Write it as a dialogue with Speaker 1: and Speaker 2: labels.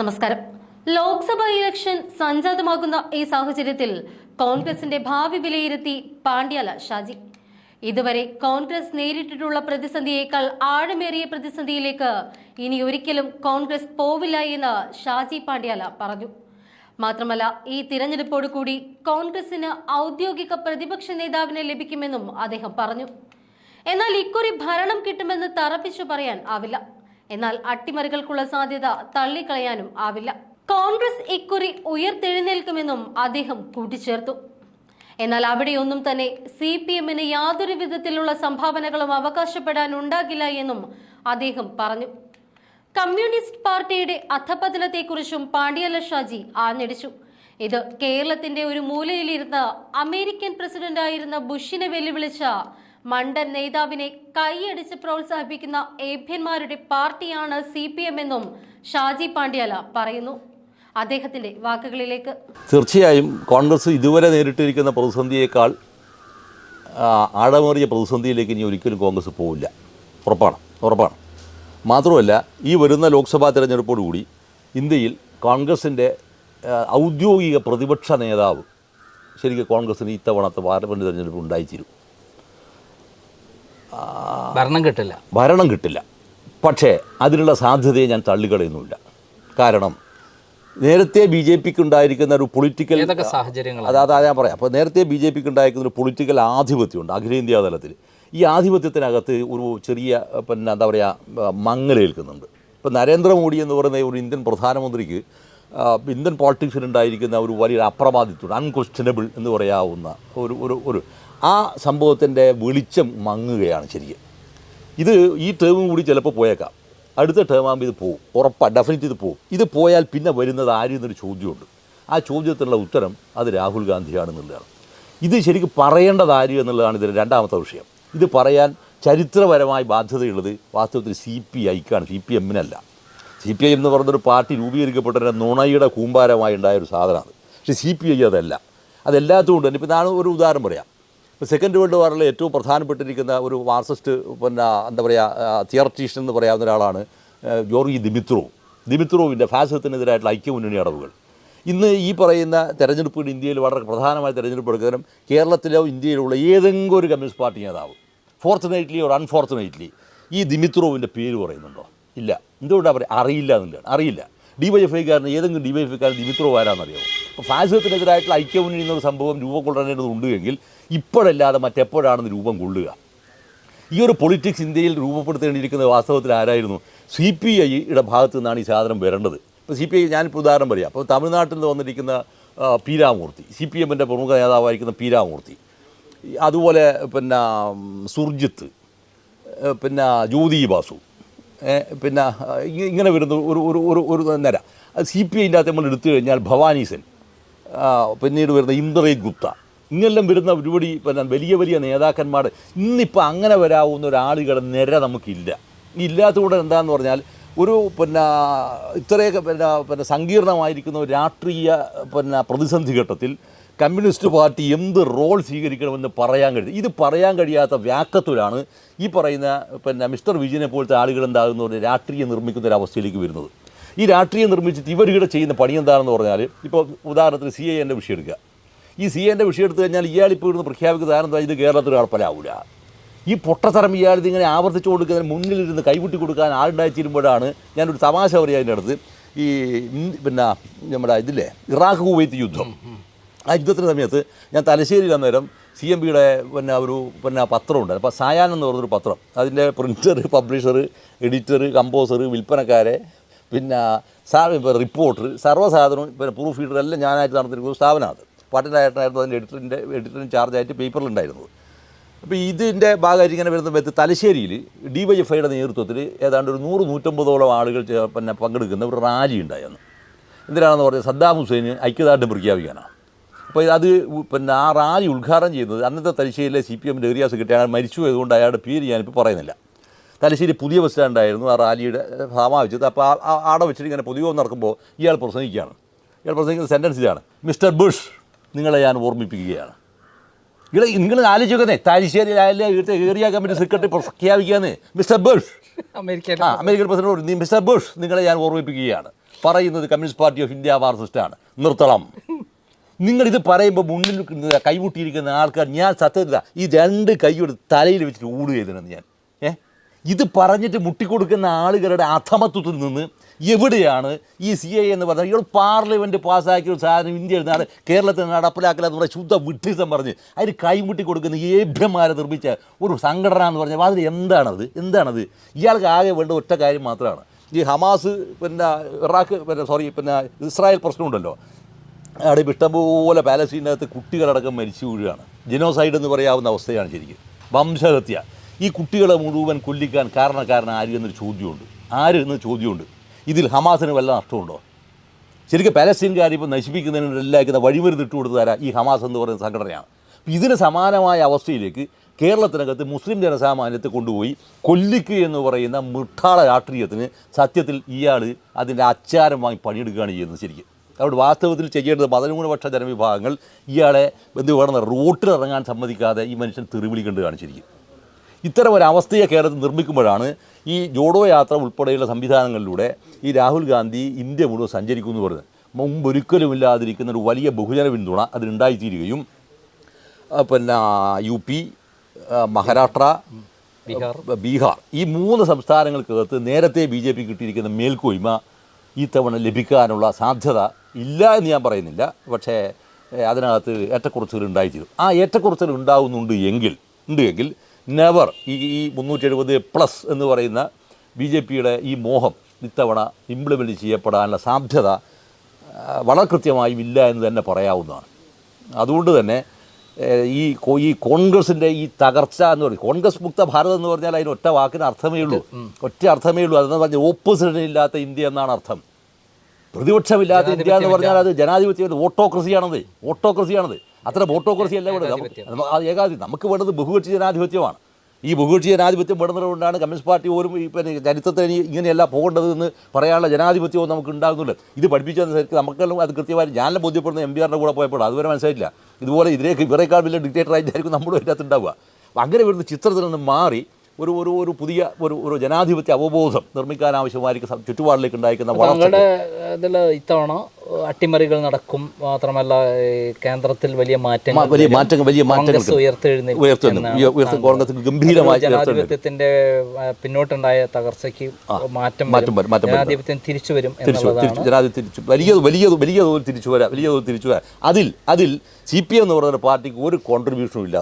Speaker 1: നമസ്കാരം. ലോക്സഭാ ഇലക്ഷൻ സംജാതമാകുന്ന ഈ സാഹചര്യത്തിൽ കോൺഗ്രസിന്റെ ഭാവി വിലയിരുത്തി പാണ്ഡ്യാല ഷാജി. ഇതുവരെ കോൺഗ്രസ് നേരിട്ടിട്ടുള്ള പ്രതിസന്ധിയേക്കാൾ ആഴമേറിയ പ്രതിസന്ധിയിലേക്ക് ഇനി ഒരിക്കലും കോൺഗ്രസ് പോവില്ല എന്ന് ഷാജി പാണ്ഡ്യാല പറഞ്ഞു. മാത്രമല്ല ഈ തിരഞ്ഞെടുപ്പോടു കൂടി കോൺഗ്രസിന് ഔദ്യോഗിക പ്രതിപക്ഷ നേതാവിനെ ലഭിക്കുമെന്നും അദ്ദേഹം പറഞ്ഞു. എന്നാൽ ഇക്കുറി ഭരണം കിട്ടുമെന്ന് തറപ്പിച്ചു പറയാൻ ആവില്ല. എന്നാൽ അട്ടിമറികൾക്കുള്ള സാധ്യത തള്ളിക്കളയാനും ആവില്ല. കോൺഗ്രസ് ഇക്കുറി ഉയർത്തെഴുന്നേൽക്കുമെന്നും അദ്ദേഹം കൂട്ടിച്ചേർത്തു. എന്നാൽ അവിടെയൊന്നും തന്നെ സി പി എമ്മിന് യാതൊരു വിധത്തിലുള്ള സംഭാവനകളും അവകാശപ്പെടാൻ ഉണ്ടാകില്ല എന്നും അദ്ദേഹം പറഞ്ഞു. കമ്മ്യൂണിസ്റ്റ് പാർട്ടിയുടെ അധപതനത്തെക്കുറിച്ചും പാണ്ഡ്യാല ഷാജി ആഞ്ഞടിച്ചു. ഇത് കേരളത്തിന്റെ ഒരു മൂലയിലിരുന്ന അമേരിക്കൻ പ്രസിഡന്റായിരുന്ന ബുഷിനെ വെല്ലുവിളിച്ച മണ്ടൻ നേതാവിനെ കൈയടിച്ച് പ്രോത്സാഹിപ്പിക്കുന്ന ഏഭ്യന്മാരുടെ പാർട്ടിയാണ് സി പി എം എന്നും ഷാജി പാണ്ഡ്യാല പറയുന്നു. അദ്ദേഹത്തിന്റെ വാക്കുകളിലേക്ക്.
Speaker 2: തീർച്ചയായും കോൺഗ്രസ് ഇതുവരെ നേരിട്ടിരിക്കുന്ന പ്രതിസന്ധിയേക്കാൾ ആഴമേറിയ പ്രതിസന്ധിയിലേക്ക് ഇനി ഒരിക്കലും കോൺഗ്രസ് പോവില്ല. ഉറപ്പാണ് ഉറപ്പാണ്. മാത്രമല്ല ഈ വരുന്ന ലോക്സഭാ തെരഞ്ഞെടുപ്പോടുകൂടി ഇന്ത്യയിൽ കോൺഗ്രസിന്റെ ഔദ്യോഗിക പ്രതിപക്ഷ നേതാവ് ശരിക്കും കോൺഗ്രസിന് ഇത്തവണത്തെ പാർലമെന്റ് തെരഞ്ഞെടുപ്പ് ഉണ്ടായിത്തീരും.
Speaker 3: ഭരണം കിട്ടില്ല.
Speaker 2: ഭരണം കിട്ടില്ല. പക്ഷേ അതിനുള്ള സാധ്യതയെ ഞാൻ തള്ളിക്കളയുന്നില്ല കാരണം നേരത്തെ ബി ജെ പിക്ക് ഉണ്ടായിരിക്കുന്ന ഒരു പൊളിറ്റിക്കൽ
Speaker 3: സാഹചര്യങ്ങൾ
Speaker 2: അതാ അതാ ഞാൻ പറയാം. അപ്പോൾ നേരത്തെ ബി ജെ പിക്ക് ഉണ്ടായിരിക്കുന്ന ഒരു പൊളിറ്റിക്കൽ ആധിപത്യമുണ്ട് അഖിലേന്ത്യാ തലത്തിൽ. ഈ ആധിപത്യത്തിനകത്ത് ഒരു ചെറിയ പിന്നെ എന്താ പറയുക മങ്ങലേൽക്കുന്നുണ്ട് ഇപ്പോൾ നരേന്ദ്രമോദി എന്ന് പറയുന്ന ഒരു ഇന്ത്യൻ പ്രധാനമന്ത്രിക്ക് ഇന്ത്യൻ പോളിറ്റിക്സിൽ ഉണ്ടായിരിക്കുന്ന ഒരു വലിയ അപ്രമാദിത്വം അൺക്വസ്റ്റനബിൾ എന്ന് പറയാവുന്ന ഒരു ഒരു ഒരു ആ സംഭവത്തിന്റെ വെളിച്ചം മങ്ങുകയാണ് ശരിക്കും. ഇത് ഈ ടേമും കൂടി ചിലപ്പോൾ പോയേക്കാം. അടുത്ത ടേമാകുമ്പോൾ ഇത് പോകും ഉറപ്പാണ് ഡെഫിനറ്റ് ഇത് പോകും ഇത് പോയാൽ പിന്നെ വരുന്നത് ആര് എന്നൊരു ചോദ്യമുണ്ട്. ആ ചോദ്യത്തിനുള്ള ഉത്തരം അത് രാഹുൽ ഗാന്ധിയാണെന്നുള്ളതാണ്. ഇത് ശരിക്കും പറയേണ്ടത് ആര് എന്നുള്ളതാണ് ഇതിന്റെ രണ്ടാമത്തെ വിഷയം. ഇത് പറയാൻ ചരിത്രപരമായി ബാധ്യതയുള്ളത് വാസ്തവത്തിൽ സി പി ഐക്കാണ് സി പി എമ്മിനല്ല സി പി ഐ എന്ന് പറഞ്ഞൊരു പാർട്ടി രൂപീകരിക്കപ്പെട്ട നുണയുടെ കൂമ്പാരമായി ഉണ്ടായ ഒരു സാധനമാണ്. പക്ഷേ സി പി ഐ അതല്ല. അതെല്ലാത്തുകൊണ്ട് തന്നെ ഇപ്പോൾ ഞാൻ ഒരു ഉദാഹരണം പറയാം. സെക്കൻഡ് വേൾഡ് വാറിലെ ഏറ്റവും പ്രധാനപ്പെട്ടിരിക്കുന്ന ഒരു മാർസിസ്റ്റ് പിന്നെ എന്താ പറയുക തിയറട്ടീഷ്യൻ എന്ന് പറയാവുന്ന ഒരാളാണ് ജോർജി ദിമിത്രോ. ദിമിത്രോവ് ദിമിത്രോവിന്റെ ഫാസിസത്തിനെതിരായിട്ടുള്ള ഐക്യമുന്നണി അടവുകൾ. ഇന്ന് ഈ പറയുന്ന തെരഞ്ഞെടുപ്പുകൾ ഇന്ത്യയിൽ വളരെ പ്രധാനമായ തെരഞ്ഞെടുപ്പ് എടുക്കുന്നതിനും കേരളത്തിലോ ഇന്ത്യയിലുള്ള ഏതെങ്കിലും ഒരു കമ്മ്യൂണിസ്റ്റ് പാർട്ടി നേതാവ് ഫോർച്ചുനേറ്റ്ലി ഓർ അൺഫോർച്ചുനേറ്റ്ലി ഈ ദിമിത്രോവിന്റെ പേര് പറയുന്നുണ്ടോ? ഇല്ല. എന്തുകൊണ്ടാണ് പറയുക? അറിയില്ല എന്നുള്ളതാണ്. അറിയില്ല. ഡി വൈ എഫ് ഐക്കാരന് ഏതെങ്കിലും ഡി വൈ എഫ് ഐക്കാരൻ ദിമിത്രോ ആരാന്നറിയാമോ അപ്പോൾ ഫാസിസത്തിനെതിരായിട്ടുള്ള ഐക്യമുന്നണി എന്നൊരു സംഭവം രൂപം കൊള്ളേണ്ടതുണ്ട് എങ്കിൽ ഇപ്പോഴല്ലാതെ മറ്റെപ്പോഴാണെന്ന് രൂപം കൊള്ളുക. ഈ ഒരു പൊളിറ്റിക്സ് ഇന്ത്യയിൽ രൂപപ്പെടുത്തേണ്ടിയിരിക്കുന്ന വാസ്തവത്തിൽ ആരായിരുന്നു? സി പി ഐയുടെ ഭാഗത്തു നിന്നാണ് ഈ സാധനം വരേണ്ടത്. ഇപ്പോൾ സി പി ഐ ഞാനിപ്പോൾ ഉദാഹരണം പറയാം. അപ്പോൾ തമിഴ്നാട്ടിൽ നിന്ന് വന്നിരിക്കുന്ന പി രാമൂർത്തി സി പി എമ്മിന്റെ പ്രമുഖ നേതാവായിരിക്കുന്ന പി രാമൂർത്തി അതുപോലെ പിന്നെ സുർജിത്ത് പിന്നെ ജ്യോതി ബാസു പിന്നെ ഇങ്ങനെ വരുന്ന ഒരു ഒരു ഒരു ഒരു നിര. സി പി ഐന്റെ അകത്ത് നമ്മൾ എടുത്തു കഴിഞ്ഞാൽ ഭവാനീസൻ പിന്നീട് വരുന്ന ഇന്ദ്രജിത് ഗുപ്ത. ഇങ്ങനെല്ലാം വരുന്ന ഒരുപടി പിന്നെ വലിയ വലിയ നേതാക്കന്മാർ. ഇന്നിപ്പോൾ അങ്ങനെ വരാവുന്ന ഒരാളുകളുടെ നിര നമുക്കില്ല. ഇല്ലാത്തതുകൊണ്ട് എന്താണെന്ന് പറഞ്ഞാൽ ഒരു പിന്നെ ഇത്രയൊക്കെ പിന്നെ പിന്നെ സങ്കീർണമായിരിക്കുന്ന ഒരു രാഷ്ട്രീയ പിന്നെ പ്രതിസന്ധി ഘട്ടത്തിൽ കമ്മ്യൂണിസ്റ്റ് പാർട്ടി എന്ത് റോൾ സ്വീകരിക്കണമെന്ന് പറയാൻ കഴിയും ഇത് പറയാൻ കഴിയാത്ത വ്യാക്കത്തിലാണ് ഈ പറയുന്ന പിന്നെ മിസ്റ്റർ വിജയനെ പോലത്തെ ആളുകൾ എന്താകുന്ന പറഞ്ഞാൽ രാഷ്ട്രീയം നിർമ്മിക്കുന്ന അവസ്ഥയിലേക്ക് വരുന്നത്. ഈ രാഷ്ട്രീയം നിർമ്മിച്ചിട്ട് ഇവരുടെ ചെയ്യുന്ന പണി എന്താണെന്ന് പറഞ്ഞാൽ ഇപ്പോൾ ഉദാഹരണത്തിന് സി എന്റെ വിഷയം എടുക്കുക. ഈ സി എന്റെ വിഷയം എടുത്തു കഴിഞ്ഞാൽ ഇയാൾ ഇപ്പോൾ ഇവിടുന്ന് പ്രഖ്യാപിക്കുന്ന കാരണം ഇത് കേരളത്തിൽ നടപ്പലാവില്ല ഈ പൊട്ടത്തരം ഇയാൾ ഇതിങ്ങനെ ആവർത്തിച്ചു കൊടുക്കുന്നതിന് മുന്നിലിരുന്ന് കൈവിട്ടി കൊടുക്കാൻ ആളുണ്ടായിച്ചിരുമ്പോഴാണ് ഞാനൊരു തമാശ പറയുക അതിന്റെ അടുത്ത് ഈ പിന്നെ നമ്മുടെ ഇതില്ലേ ഇറാഖ് കുവൈത്ത് യുദ്ധം. ആ യുദ്ധത്തിന്റെ സമയത്ത് ഞാൻ തലശ്ശേരിയിൽ അന്നേരം സി എം പിയുടെ പിന്നെ ഒരു പിന്നെ പത്രമുണ്ട്. അപ്പോൾ സായാൻ എന്ന് പറഞ്ഞൊരു പത്രം. അതിന്റെ പ്രിന്റർ പബ്ലിഷർ എഡിറ്റർ കമ്പോസർ വിൽപ്പനക്കാരെ പിന്നെ സാ റിപ്പോർട്ടർ സർവസാധനവും പിന്നെ പ്രൂഫ് ഫീഡർ എല്ലാം ഞാനായിട്ട് ഒരു സ്ഥാപനമാണ് അത്. പാട്ടിനായിട്ടായിരുന്നു അതിന്റെ എഡിറ്ററിന്റെ എഡിറ്ററിന് ചാർജായിട്ട് പേപ്പറിലുണ്ടായിരുന്നത്. അപ്പോൾ ഇതിന്റെ ഭാഗമായിട്ട് ഇങ്ങനെ വരുന്ന തലശ്ശേരിയിൽ ഡി വൈ എഫ് ഐയുടെ നേതൃത്വത്തിൽ ഏതാണ്ട് ഒരു നൂറ് നൂറ്റമ്പതോളം ആളുകൾ പിന്നെ പങ്കെടുക്കുന്ന ഒരു റാലി ഉണ്ടായിരുന്നു എന്തിനാണെന്ന് പറഞ്ഞാൽ സദ്ദാം ഹുസൈന് ഐക്യദാർഢ്യം പ്രഖ്യാപിക്കാനാണ്. അപ്പോൾ അത് പിന്നെ ആ റാലി ഉദ്ഘാടനം ചെയ്യുന്നത് അന്നത്തെ തലശ്ശേരിയിലെ സി പി എമ്മിന്റെ ഏരിയ സെക്രട്ടറി അയാൾ മരിച്ചു പോയതുകൊണ്ട് അയാളുടെ പേര് ഞാനിപ്പോൾ പറയുന്നില്ല. തലശ്ശേരി പുതിയ ബസ് സ്റ്റാൻഡായിരുന്നു ആ റാലിയുടെ സമാപിച്ചത്. അപ്പോൾ ആ ആടെ വെച്ചിട്ട് ഇങ്ങനെ പൊതുവെ നടക്കുമ്പോൾ ഇയാൾ പ്രസംഗിക്കുകയാണ്. ഇയാൾ പ്രസംഗിക്കുന്ന സെന്റൻസ് ഇതാണ് മിസ്റ്റർ ബുഷ് നിങ്ങളെ ഞാൻ ഓർമ്മിപ്പിക്കുകയാണ്. ഇവിടെ നിങ്ങൾ ആലോചിക്കുന്നേ തലശ്ശേരി ഇവിടുത്തെ ഏരിയ കമ്മിറ്റി സെക്രട്ടറി പ്രഖ്യാപിക്കാന്ന് മിസ്റ്റർ ബുഷ്.
Speaker 3: അമേരിക്കയിൽ
Speaker 2: ആ അമേരിക്കൻ പ്രസിഡന്റ് പറഞ്ഞു, "നീ മിസ്റ്റർ ബുഷ് നിങ്ങളെ ഞാൻ ഓർമ്മിപ്പിക്കുകയാണ്. പറയുന്നത് കമ്മ്യൂണിസ്റ്റ് പാർട്ടി ഓഫ് ഇന്ത്യ മാർസിസ്റ്റാണ് നിർത്തണം. നിങ്ങളിത് പറയുമ്പോൾ മുന്നിൽ നിൽക്കുന്ന കൈമുട്ടിയിരിക്കുന്ന ആൾക്കാർ ഞാൻ സത്യത്തില ഈ രണ്ട് കൈയോട് തലയിൽ വെച്ചിട്ട് ഓടുകയെന്നു ഞാൻ. ഏ? ഇത് പറഞ്ഞിട്ട് മുട്ടിക്കൊടുക്കുന്ന ആളുകളുടെ അധമത്വത്തിൽ നിന്ന് എവിടെയാണ് ഈ സി ഐ എന്ന് പറഞ്ഞാൽ ഇയാൾ പാർലമെന്റ് പാസ്സാക്കിയ ഒരു സാധനം ഇന്ത്യയിൽ നാട് കേരളത്തിൽ നടപ്പിലാക്കില്ല പറഞ്ഞാൽ ശുദ്ധ വിഡ്ഢിസം പറഞ്ഞ് അതിന് കൈമുട്ടി കൊടുക്കുന്ന ഏഭ്യന്മാരെ നിർമ്മിച്ച ഒരു സംഘടന എന്ന് പറഞ്ഞാൽ അതിൽ എന്താണത്? എന്താണത്? ഇയാൾക്ക് ആകെ വേണ്ട ഒറ്റ കാര്യം മാത്രമാണ്. ഈ ഹമാസ് പിന്നെ ഇറാഖ് പിന്നെ സോറി പിന്നെ ഇസ്രായേൽ പ്രശ്നമുണ്ടല്ലോ. അവിടെ ഇഷ്ടംപോലെ പാലസ്റ്റീനകത്ത് കുട്ടികളടക്കം മരിച്ചു വീഴുകയാണ്. ജിനോസൈഡ് എന്ന് പറയാവുന്ന അവസ്ഥയാണ് ശരിക്കും. വംശഹത്യ. ഈ കുട്ടികളെ മുഴുവൻ കൊല്ലിക്കാൻ കാരണക്കാരൻ ആര് എന്നൊരു ചോദ്യമുണ്ട്. ആര് എന്നൊരു ചോദ്യമുണ്ട്. ഇതിൽ ഹമാസിന് വല്ല നഷ്ടമുണ്ടോ? ശരിക്കും പാലസ്തീൻകാർ ഇപ്പോൾ നശിപ്പിക്കുന്നതിന് എല്ലാക്കുന്ന വഴിമരുന്ന് ഇട്ട് കൊടുത്തതാരാ ഈ ഹമാസ് എന്ന് പറയുന്ന സംഘടനയാണ്. ഇതിന് സമാനമായ അവസ്ഥയിലേക്ക് കേരളത്തിനകത്ത് മുസ്ലിം ജനസാമാന്യത്തെ കൊണ്ടുപോയി കൊല്ലിക്കുക എന്ന് പറയുന്ന മിഠാള രാഷ്ട്രീയത്തിന് സത്യത്തിൽ ഇയാൾ അതിന്റെ അച്ചാരം വാങ്ങി പണിയെടുക്കുകയാണ് ചെയ്യുന്നത് ശരിക്കും. അതുകൊണ്ട് വാസ്തവത്തിൽ ചെയ്യേണ്ടത് പതിമൂന്ന് ജനവിഭാഗങ്ങൾ ഇയാളെ എന്ത് വേണമെന്ന് റോട്ടിൽ ഇറങ്ങാൻ സമ്മതിക്കാതെ ഈ മനുഷ്യൻ തെറിവിളിക്കേണ്ടത് കാണിച്ചിരിക്കും. ഇത്തരം ഒരു അവസ്ഥയെ കേരളത്തിൽ നിർമ്മിക്കുമ്പോഴാണ് ഈ ജോഡോ യാത്ര ഉൾപ്പെടെയുള്ള സംവിധാനങ്ങളിലൂടെ ഈ രാഹുൽ ഗാന്ധി ഇന്ത്യ മുഴുവൻ സഞ്ചരിക്കുമെന്ന് പറയുന്നത്. മുമ്പൊരിക്കലും ഇല്ലാതിരിക്കുന്ന ഒരു വലിയ ബഹുജന പിന്തുണ അതിനുണ്ടായിത്തീരുകയും പിന്നെ യു പി മഹാരാഷ്ട്ര
Speaker 3: ബീഹാർ.
Speaker 2: ബീഹാർ. ഈ മൂന്ന് സംസ്ഥാനങ്ങൾക്കകത്ത് നേരത്തെ ബി ജെ പി കിട്ടിയിരിക്കുന്ന മേൽക്കോയ്മ ഈ തവണ ലഭിക്കാനുള്ള സാധ്യത ഇല്ല എന്ന് ഞാൻ പറയുന്നില്ല. പക്ഷേ അതിനകത്ത് ഏറ്റക്കുറച്ചുകൾ ഉണ്ടായിത്തീരും. ആ ഏറ്റക്കുറച്ചുകൾ ഉണ്ടാകുന്നുണ്ട് എങ്കിൽ ഉണ്ട് എങ്കിൽ നെവർ ഈ ഈ മുന്നൂറ്റി എഴുപത് പ്ലസ് എന്ന് പറയുന്ന ബി ജെ പിയുടെ ഈ മോഹം ഇത്തവണ ഇംപ്ലിമെന്റ് ചെയ്യപ്പെടാനുള്ള സാധ്യത വളരെ കൃത്യമായും ഇല്ല എന്ന് തന്നെ പറയാവുന്നതാണ്. അതുകൊണ്ട് തന്നെ ഈ ഈ കോൺഗ്രസിന്റെ ഈ തകർച്ച എന്ന് പറയും. കോൺഗ്രസ് മുക്ത ഭാരതം എന്ന് പറഞ്ഞാൽ അതിന് ഒറ്റ വാക്കിന് അർത്ഥമേ ഉള്ളൂ. ഒറ്റ അർത്ഥമേ ഉള്ളൂ. അതെന്ന് പറഞ്ഞാൽ ഓപ്പോസിഷൻ ഇല്ലാത്ത ഇന്ത്യ എന്നാണ് അർത്ഥം. പ്രതിപക്ഷമില്ലാത്ത ഇന്ത്യ എന്ന് പറഞ്ഞാൽ അത് ജനാധിപത്യം ഓട്ടോക്രസിയാണത് ഓട്ടോക്രസിയാണത് അത്ര ഓട്ടോക്രസി അല്ല അത് ഏകാധിപത്യം നമുക്ക് വേണ്ടത് ബഹുകക്ഷി ജനാധിപത്യമാണ്. ഈ ബഹുകക്ഷി ജനാധിപത്യം വേണ്ടതുകൊണ്ടാണ് കമ്മ്യൂണിസ്റ്റ് പാർട്ടി പോലും ഈ പിന്നെ ചരിത്രത്തിൽ ഇനി ഇങ്ങനെയല്ല പോകേണ്ടതെന്ന് പറയാനുള്ള ജനാധിപത്യവും നമുക്ക് ഉണ്ടാകുന്നില്ല. ഇത് പഠിപ്പിച്ചത് ശരിക്കും നമുക്കെല്ലാം അത് കൃത്യമായി ഞാനെല്ലാം ബോധ്യപ്പെടുന്ന എം പി ആറിന്റെ കൂടെ പോയപ്പോൾ അതുവരെ മനസ്സിലായില്ല ഇതുപോലെ ഇതിലേക്ക് ഇവരെക്കാൾ വലിയ ഡിക്റ്റേറ്റർ ആയിട്ടായിരിക്കും നമ്മളും ഇതിനകത്ത് ഉണ്ടാവുക. അങ്ങനെ വരുന്ന ചിത്രത്തിൽ നിന്ന് മാറി ഒരു ഒരു ഒരു പുതിയ ഒരു ഒരു ജനാധിപത്യ അവബോധം നിർമ്മിക്കാൻ ആവശ്യമായിരിക്കും ചുറ്റുപാടിലേക്ക് ഉണ്ടായിരിക്കുന്ന
Speaker 3: വളരെ ഇതിൽ ഇത്തവണ അട്ടിമറികൾ നടക്കും. മാത്രമല്ല കേന്ദ്രത്തിൽ വലിയ മാറ്റങ്ങൾ
Speaker 2: വലിയ മാറ്റങ്ങൾ വലിയ
Speaker 3: കോൺഗ്രസ്
Speaker 2: മാറ്റങ്ങൾ
Speaker 3: ഉയർത്തെഴുന്നേൽക്കും
Speaker 2: കോൺഗ്രസ് ഗംഭീരമായി
Speaker 3: ജനാധിപത്യത്തിന്റെ പിന്നോട്ടുണ്ടായ തകർച്ചയ്ക്ക് മാറ്റം
Speaker 2: മാറ്റം
Speaker 3: ജനാധിപത്യം തിരിച്ചു വരും
Speaker 2: ജനാധിപത്യം തിരിച്ചു വലിയ വലിയ വലിയ തോതിൽ തിരിച്ചു വരാം. വലിയ തോതിൽ തിരിച്ചു വരാം. അതിൽ അതിൽ സി പി എം എന്ന് പറയുന്ന പാർട്ടിക്ക് ഒരു കോൺട്രിബ്യൂഷനും ഇല്ല